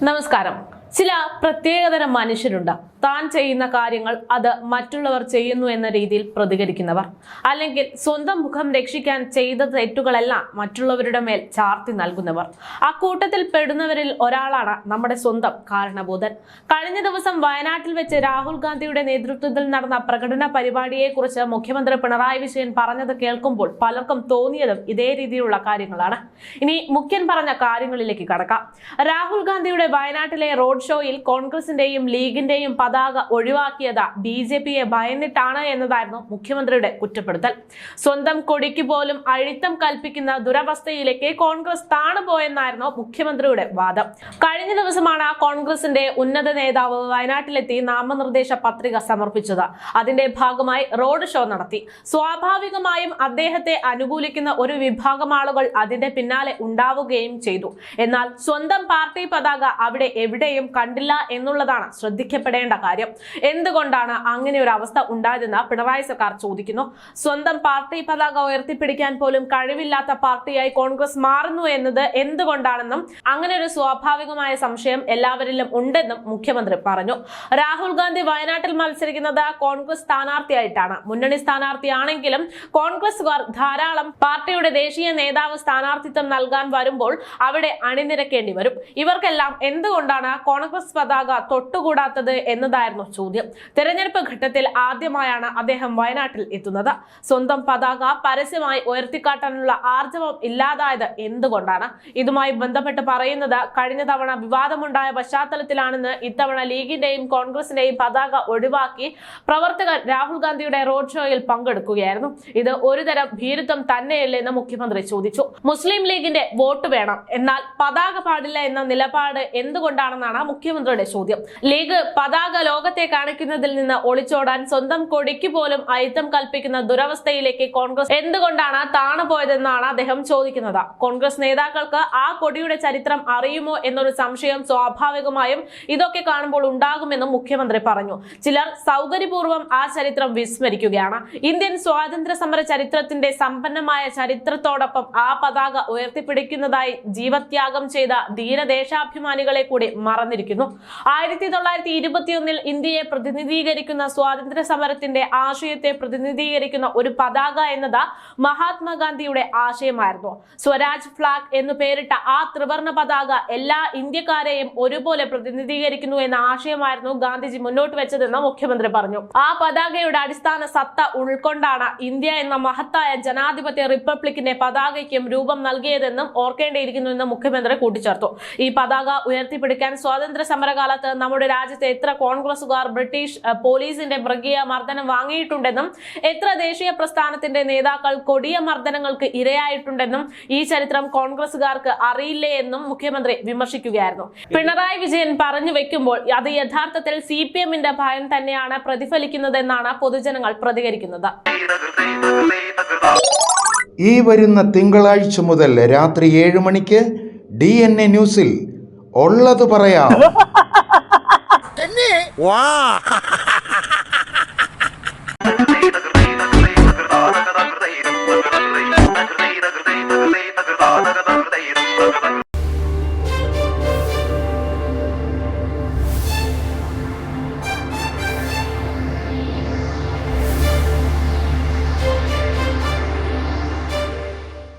നമസ്കാരം ചില പ്രത്യേകതരം മനുഷ്യരുണ്ട്. താൻ ചെയ്യുന്ന കാര്യങ്ങൾ അത് മറ്റുള്ളവർ ചെയ്യുന്നു എന്ന രീതിയിൽ പ്രതികരിക്കുന്നവർ. അല്ലെങ്കിൽ സ്വന്തം മുഖം രക്ഷിക്കാൻ ചെയ്ത തെറ്റുകളെല്ലാം മറ്റുള്ളവരുടെ മേൽ ചാർത്തി നൽകുന്നവർ. അക്കൂട്ടത്തിൽ പെടുന്നവരിൽ ഒരാളാണ് നമ്മുടെ സ്വന്തം കാരണബോധൻ. കഴിഞ്ഞ ദിവസം വയനാട്ടിൽ വെച്ച് രാഹുൽ ഗാന്ധിയുടെ നേതൃത്വത്തിൽ നടന്ന പ്രകടന പരിപാടിയെക്കുറിച്ച് മുഖ്യമന്ത്രി പിണറായി വിജയൻ പറഞ്ഞത് കേൾക്കുമ്പോൾ പലർക്കും തോന്നിയതും ഇതേ രീതിയിലുള്ള കാര്യങ്ങളാണ്. ഇനി മുഖ്യൻ പറഞ്ഞ കാര്യങ്ങളിലേക്ക് കടക്കാം. രാഹുൽ ഗാന്ധിയുടെ വയനാട്ടിലെ റോഡ് ഷോയിൽ കോൺഗ്രസിന്റെയും ലീഗിന്റെയും പതാക ഒഴിവാക്കിയത് ബി ജെ പിയെ ഭയന്നിട്ടാണ് എന്നതായിരുന്നു മുഖ്യമന്ത്രിയുടെ കുറ്റപ്പെടുത്തൽ. സ്വന്തം കൊടിക്ക് പോലും അഴിത്തം കൽപ്പിക്കുന്ന ദുരവസ്ഥയിലേക്ക് കോൺഗ്രസ് താണുപോയെന്നായിരുന്നു മുഖ്യമന്ത്രിയുടെ വാദം. കഴിഞ്ഞ ദിവസമാണ് കോൺഗ്രസിന്റെ ഉന്നത നേതാവ് വയനാട്ടിലെത്തി നാമനിർദ്ദേശ പത്രിക സമർപ്പിച്ചത്. അതിന്റെ ഭാഗമായി റോഡ് ഷോ നടത്തി. സ്വാഭാവികമായും അദ്ദേഹത്തെ അനുകൂലിക്കുന്ന ഒരു വിഭാഗം ആളുകൾ അതിന്റെ പിന്നാലെ ഉണ്ടാവുകയും ചെയ്തു. എന്നാൽ സ്വന്തം പാർട്ടി പതാക അവിടെ എവിടെയും കണ്ടില്ല എന്നുള്ളതാണ് ശ്രദ്ധിക്കപ്പെടേണ്ട കാര്യം. എന്തുകൊണ്ടാണ് അങ്ങനെ ഒരു അവസ്ഥ ഉണ്ടായതെന്ന് പിണറായി സർക്കാർ ചോദിക്കുന്നു. സ്വന്തം പാർട്ടി പതാക ഉയർത്തിപ്പിടിക്കാൻ പോലും കഴിവില്ലാത്ത പാർട്ടിയായി കോൺഗ്രസ് മാറുന്നു എന്നത് എന്തുകൊണ്ടാണെന്നും അങ്ങനെ ഒരു സ്വാഭാവികമായ സംശയം എല്ലാവരിലും ഉണ്ടെന്നും മുഖ്യമന്ത്രി പറഞ്ഞു. രാഹുൽ ഗാന്ധി വയനാട്ടിൽ മത്സരിക്കുന്നത് കോൺഗ്രസ് സ്ഥാനാർത്ഥിയായിട്ടാണ്. മുന്നണി സ്ഥാനാർത്ഥിയാണെങ്കിലും കോൺഗ്രസുകാർ ധാരാളം പാർട്ടിയുടെ ദേശീയ നേതാവ് സ്ഥാനാർത്ഥിത്വം നൽകാൻ വരുമ്പോൾ അവിടെ അണിനിരക്കേണ്ടി വരും. ഇവർക്കെല്ലാം എന്തുകൊണ്ടാണ് കോൺഗ്രസ് പതാക തൊട്ടുകൂടാത്തത് എന്നതായിരുന്നു ചോദ്യം. തെരഞ്ഞെടുപ്പ് ഘട്ടത്തിൽ ആദ്യമായാണ് അദ്ദേഹം വയനാട്ടിൽ എത്തുന്നത്. സ്വന്തം പതാക പരസ്യമായി ഉയർത്തിക്കാട്ടാനുള്ള ആർജവം ഇല്ലാതായത് എന്തുകൊണ്ടാണ്? ഇതുമായി ബന്ധപ്പെട്ട് പറയുന്നത് കഴിഞ്ഞ തവണ വിവാദമുണ്ടായ പശ്ചാത്തലത്തിലാണെന്ന് ഇത്തവണ ലീഗിന്റെയും കോൺഗ്രസിന്റെയും പതാക ഒഴിവാക്കി പ്രവർത്തകർ രാഹുൽ ഗാന്ധിയുടെ റോഡ് ഷോയിൽ പങ്കെടുക്കുകയായിരുന്നു. ഇത് ഒരുതരം ഭീരുത്വം തന്നെയല്ലെന്ന് മുഖ്യമന്ത്രി ചോദിച്ചു. മുസ്ലിം ലീഗിന്റെ വോട്ട് വേണം. എന്നാൽ പതാക പാടില്ല എന്ന നിലപാട് എന്തുകൊണ്ടാണെന്നാണ് മുഖ്യമന്ത്രിയുടെ ചോദ്യം. ലീഗ് പതാക ലോകത്തെ കാണിക്കുന്നതിൽ നിന്ന് ഒളിച്ചോടാൻ സ്വന്തം കൊടിക്ക് പോലും അയിത്തം കൽപ്പിക്കുന്ന ദുരവസ്ഥയിലേക്ക് കോൺഗ്രസ് എന്തുകൊണ്ടാണ് താണു പോയതെന്നാണ് അദ്ദേഹം ചോദിക്കുന്നത്. കോൺഗ്രസ് നേതാക്കൾക്ക് ആ കൊടിയുടെ ചരിത്രം അറിയുമോ എന്നൊരു സംശയം സ്വാഭാവികമായും ഇതൊക്കെ കാണുമ്പോൾ ഉണ്ടാകുമെന്നും മുഖ്യമന്ത്രി പറഞ്ഞു. ചിലർ സൗകര്യപൂർവം ആ ചരിത്രം വിസ്മരിക്കുകയാണ്. ഇന്ത്യൻ സ്വാതന്ത്ര്യ സമര ചരിത്രത്തിന്റെ സമ്പന്നമായ ചരിത്രത്തോടൊപ്പം ആ പതാക ഉയർത്തിപ്പിടിക്കുന്നതായി ജീവത്യാഗം ചെയ്ത ധീരദേശാഭിമാനികളെ കൂടി മറന്നിരിക്കുന്നു ആയിരത്തി തൊള്ളായിരത്തി ഇരുപത്തിയൊന്നിൽ ഇന്ത്യയെ പ്രതിനിധീകരിക്കുന്ന സ്വാതന്ത്ര്യ സമരത്തിന്റെ ആശയത്തെ പ്രതിനിധീകരിക്കുന്ന ഒരു പതാക എന്നത് മഹാത്മാഗാന്ധിയുടെ ആശയമായിരുന്നു. സ്വരാജ് ഫ്ലാഗ് എന്നു പേരിട്ട ആ ത്രിവർണ പതാക എല്ലാ ഇന്ത്യക്കാരെയും ഒരുപോലെ പ്രതിനിധീകരിക്കുന്നു എന്ന ആശയമായിരുന്നു ഗാന്ധിജി മുന്നോട്ട് വെച്ചതെന്ന് മുഖ്യമന്ത്രി പറഞ്ഞു. ആ പതാകയുടെ അടിസ്ഥാന സത്ത ഉൾക്കൊണ്ടാണ് ഇന്ത്യ എന്ന മഹത്തായ ജനാധിപത്യ റിപ്പബ്ലിക്കിന്റെ പതാകയ്ക്കും രൂപം നൽകിയതെന്നും ഓർക്കേണ്ടിയിരിക്കുന്നു എന്ന് മുഖ്യമന്ത്രി കൂട്ടിച്ചേർത്തു. ഈ പതാക ഉയർത്തിപ്പിടിക്കാൻ സ്വാതന്ത്ര്യ സമരകാലത്ത് നമ്മുടെ രാജ്യത്തെ എത്ര കോൺഗ്രസുകാർ ബ്രിട്ടീഷ് പോലീസിന്റെ മൃഗീയ മർദ്ദനം വാങ്ങിയിട്ടുണ്ടെന്നും എത്ര ദേശീയ പ്രസ്ഥാനത്തിന്റെ നേതാക്കൾ കൊടിയ മർദ്ദനങ്ങൾക്ക് ഇരയായിട്ടുണ്ടെന്നും ഈ ചരിത്രം കോൺഗ്രസുകാർക്ക് അറിയില്ലേ എന്നും മുഖ്യമന്ത്രി വിമർശിക്കുകയായിരുന്നു. പിണറായി വിജയൻ പറഞ്ഞു വെക്കുമ്പോൾ അത് യഥാർത്ഥത്തിൽ സി പി എമ്മിന്റെ ഭയം തന്നെയാണ് പ്രതിഫലിക്കുന്നതെന്നാണ് പൊതുജനങ്ങൾ പ്രതികരിക്കുന്നത്. ഈ വരുന്ന തിങ്കളാഴ്ച മുതൽ രാത്രി ഏഴ് മണിക്ക് ഡി എൻ എ ന്യൂസിൽ ഉള്ളത് പറയാം. വാ.